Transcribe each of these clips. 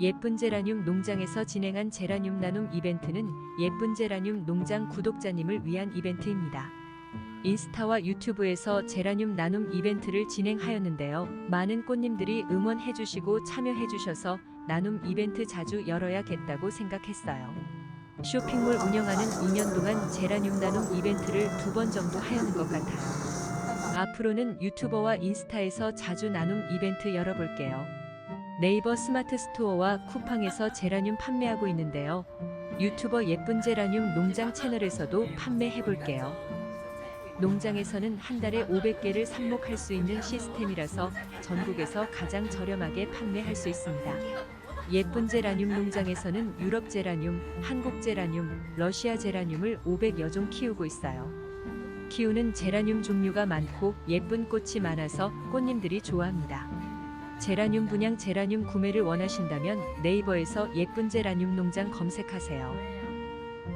예쁜 제라늄 농장에서 진행한 제라늄 나눔 이벤트는 예쁜 제라늄 농장 구독자님을 위한 이벤트입니다. 인스타와 유튜브에서 제라늄 나눔 이벤트를 진행하였는데요. 많은 꽃님들이 응원해주시고 참여해주셔서 나눔 이벤트 자주 열어야겠다고 생각했어요. 쇼핑몰 운영하는 2년 동안 제라늄 나눔 이벤트를 두 번 정도 하려는 것 같아요. 앞으로는 유튜버와 인스타에서 자주 나눔 이벤트 열어볼게요. 네이버 스마트 스토어와 쿠팡에서 제라늄 판매하고 있는데요. 유튜버 예쁜 제라늄 농장 채널에서도 판매해볼게요. 농장에서는 한 달에 500개를 삽목할 수 있는 시스템이라서 전국에서 가장 저렴하게 판매할 수 있습니다. 예쁜 제라늄 농장에서는 유럽 제라늄, 한국 제라늄, 러시아 제라늄을 500여 종 키우고 있어요. 키우는 제라늄 종류가 많고 예쁜 꽃이 많아서 꽃님들이 좋아합니다. 제라늄 분양 제라늄 구매를 원하신다면 네이버에서 예쁜 제라늄 농장 검색하세요.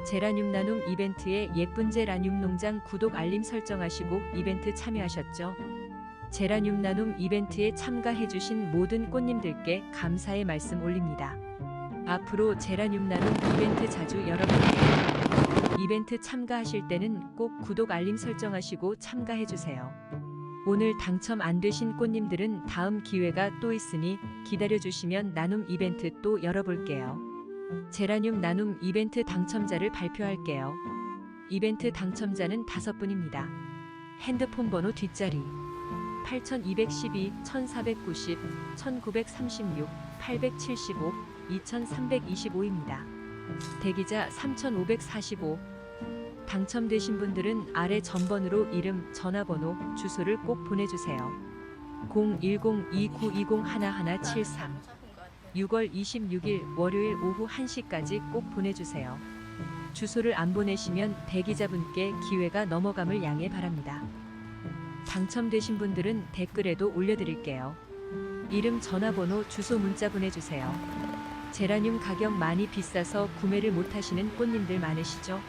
제라늄 나눔 이벤트에 예쁜 제라늄 농장 구독 알림 설정하시고 이벤트 참여하셨죠? 제라늄 나눔 이벤트에 참가해주신 모든 꽃님들께 감사의 말씀 올립니다. 앞으로 제라늄 나눔 이벤트 자주 열어볼게요. 이벤트 참가하실 때는 꼭 구독 알림 설정하시고 참가해주세요. 오늘 당첨 안 되신 꽃님들은 다음 기회가 또 있으니 기다려주시면 나눔 이벤트 또 열어볼게요. 제라늄 나눔 이벤트 당첨자를 발표할게요. 이벤트 당첨자는 다섯 분입니다. 핸드폰 번호 뒷자리 8212, 1490, 1936, 875, 2325입니다. 대기자 3545. 당첨되신 분들은 아래 전번으로 이름, 전화번호, 주소를 꼭 보내주세요. 010-2920-1173 6월 26일 월요일 오후 1시까지 꼭 보내주세요. 주소를 안 보내시면 대기자분께 기회가 넘어감을 양해 바랍니다. 당첨되신 분들은 댓글에도 올려드릴게요. 이름, 전화번호, 주소 문자 보내주세요. 제라늄 가격 많이 비싸서 구매를 못하시는 꽃님들 많으시죠?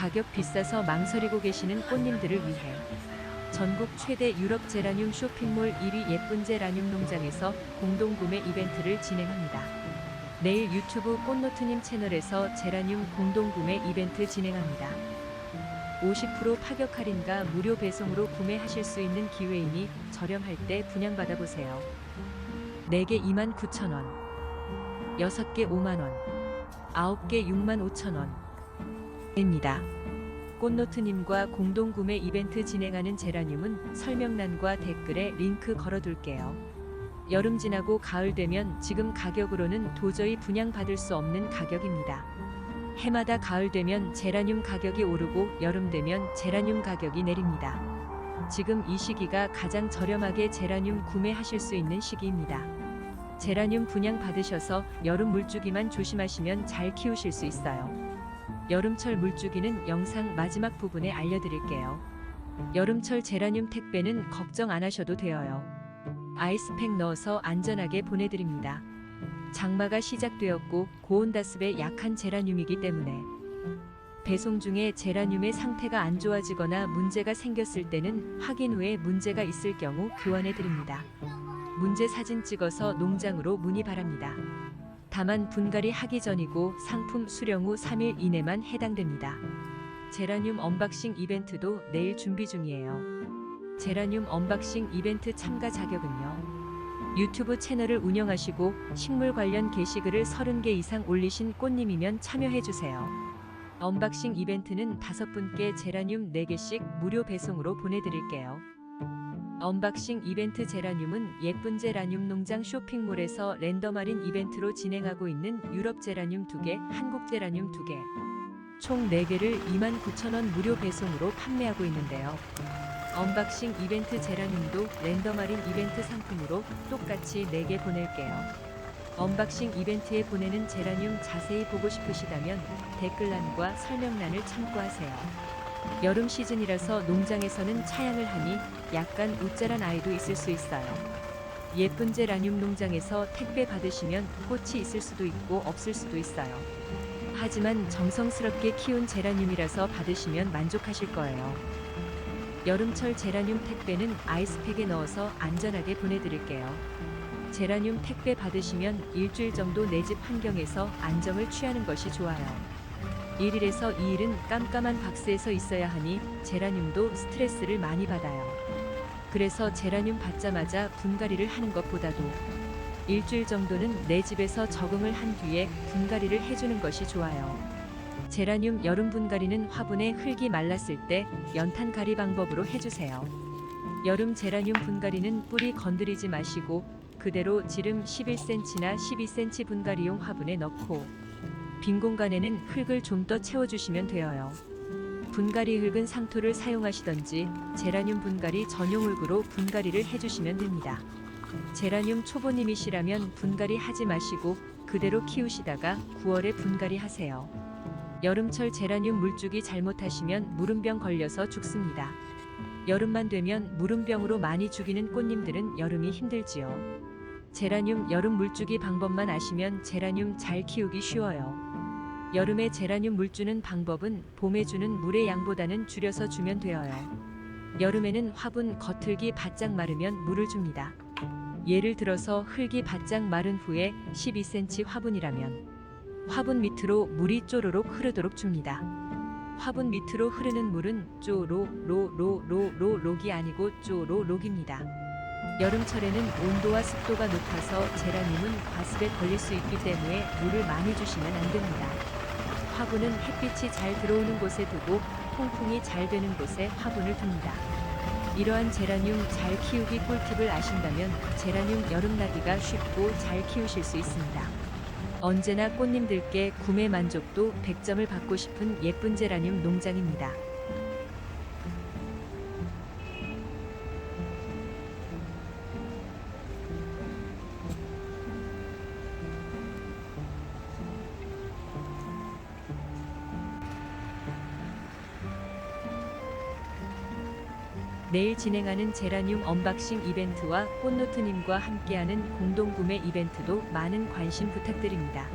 가격 비싸서 망설이고 계시는 꽃님들을 위해 전국 최대 유럽 제라늄 쇼핑몰 1위 예쁜 제라늄 농장에서 공동 구매 이벤트를 진행합니다. 내일 유튜브 꽃노트님 채널에서 제라늄 공동 구매 이벤트 진행합니다. 50% 파격 할인과 무료 배송으로 구매하실 수 있는 기회이니 저렴할 때 분양받아 보세요. 4개 29,000원, 6개 5만원, 9개 6만 5천원 입니다. 꽃노트님과 공동 구매 이벤트 진행하는 제라늄은 설명란과 댓글에 링크 걸어둘게요. 여름 지나고 가을 되면 지금 가격으로는 도저히 분양받을 수 없는 가격입니다. 해마다 가을 되면 제라늄 가격이 오르고 여름 되면 제라늄 가격이 내립니다. 지금 이 시기가 가장 저렴하게 제라늄 구매하실 수 있는 시기입니다. 제라늄 분양 받으셔서 여름 물주기만 조심하시면 잘 키우실 수 있어요. 여름철 물주기는 영상 마지막 부분에 알려드릴게요. 여름철 제라늄 택배는 걱정 안 하셔도 되어요. 아이스팩 넣어서 안전하게 보내드립니다. 장마가 시작되었고 고온다습에 약한 제라늄이기 때문에 배송 중에 제라늄의 상태가 안 좋아지거나 문제가 생겼을 때는 확인 후에 문제가 있을 경우 교환해 드립니다. 문제 사진 찍어서 농장으로 문의 바랍니다. 다만 분갈이 하기 전이고 상품 수령 후 3일 이내만 해당됩니다. 제라늄 언박싱 이벤트도 내일 준비 중이에요. 제라늄 언박싱 이벤트 참가 자격은요. 유튜브 채널을 운영하시고 식물 관련 게시글을 30개 이상 올리신 꽃님이면 참여해주세요. 언박싱 이벤트는 5분께 제라늄 4개씩 무료 배송으로 보내드릴게요. 언박싱 이벤트 제라늄은 예쁜 제라늄 농장 쇼핑몰에서 랜덤 할인 이벤트로 진행하고 있는 유럽 제라늄 2개, 한국 제라늄 2개, 총 4개를 29,000원 무료 배송으로 판매하고 있는데요. 언박싱 이벤트 제라늄도 랜덤 할인 이벤트 상품으로 똑같이 4개 보낼게요. 언박싱 이벤트에 보내는 제라늄 자세히 보고 싶으시다면 댓글란과 설명란을 참고하세요. 여름 시즌이라서 농장에서는 차양을 하니 약간 우짜란 아이도 있을 수 있어요. 예쁜 제라늄 농장에서 택배 받으시면 꽃이 있을 수도 있고 없을 수도 있어요. 하지만 정성스럽게 키운 제라늄이라서 받으시면 만족하실 거예요. 여름철 제라늄 택배는 아이스팩에 넣어서 안전하게 보내드릴게요. 제라늄 택배 받으시면 일주일 정도 내 집 환경에서 안정을 취하는 것이 좋아요. 1일에서 2일은 깜깜한 박스에서 있어야 하니 제라늄도 스트레스를 많이 받아요. 그래서 제라늄 받자마자 분갈이를 하는 것보다도 일주일 정도는 내 집에서 적응을 한 뒤에 분갈이를 해주는 것이 좋아요. 제라늄 여름 분갈이는 화분에 흙이 말랐을 때 연탄 가리 방법으로 해주세요. 여름 제라늄 분갈이는 뿌리 건드리지 마시고 그대로 지름 11cm나 12cm 분갈이용 화분에 넣고 빈 공간에는 흙을 좀 더 채워주시면 되어요. 분갈이 흙은 상토를 사용하시던지 제라늄 분갈이 전용 흙으로 분갈이를 해주시면 됩니다. 제라늄 초보님이시라면 분갈이 하지 마시고 그대로 키우시다가 9월에 분갈이 하세요. 여름철 제라늄 물주기 잘못하시면 물음병 걸려서 죽습니다. 여름만 되면 물음병으로 많이 죽이는 꽃님들은 여름이 힘들지요. 제라늄 여름 물주기 방법만 아시면 제라늄 잘 키우기 쉬워요. 여름에 제라늄 물 주는 방법은 봄에 주는 물의 양보다는 줄여서 주면 되어요. 여름에는 화분 겉흙이 바짝 마르면 물을 줍니다. 예를 들어서 흙이 바짝 마른 후에 12cm 화분이라면 화분 밑으로 물이 쪼로록 흐르도록 줍니다. 화분 밑으로 흐르는 물은 쪼로로로로로록이 아니고 쪼로록입니다. 여름철에는 온도와 습도가 높아서 제라늄은 과습에 걸릴 수 있기 때문에 물을 많이 주시면 안 됩니다. 화분은 햇빛이 잘 들어오는 곳에 두고 통풍이 잘 되는 곳에 화분을 둡니다. 이러한 제라늄 잘 키우기 꿀팁을 아신다면 제라늄 여름나기가 쉽고 잘 키우실 수 있습니다. 언제나 꽃님들께 구매 만족도 100점을 받고 싶은 예쁜 제라늄 농장입니다. 내일 진행하는 제라늄 언박싱 이벤트와 꽃노트님과 함께하는 공동 구매 이벤트도 많은 관심 부탁드립니다.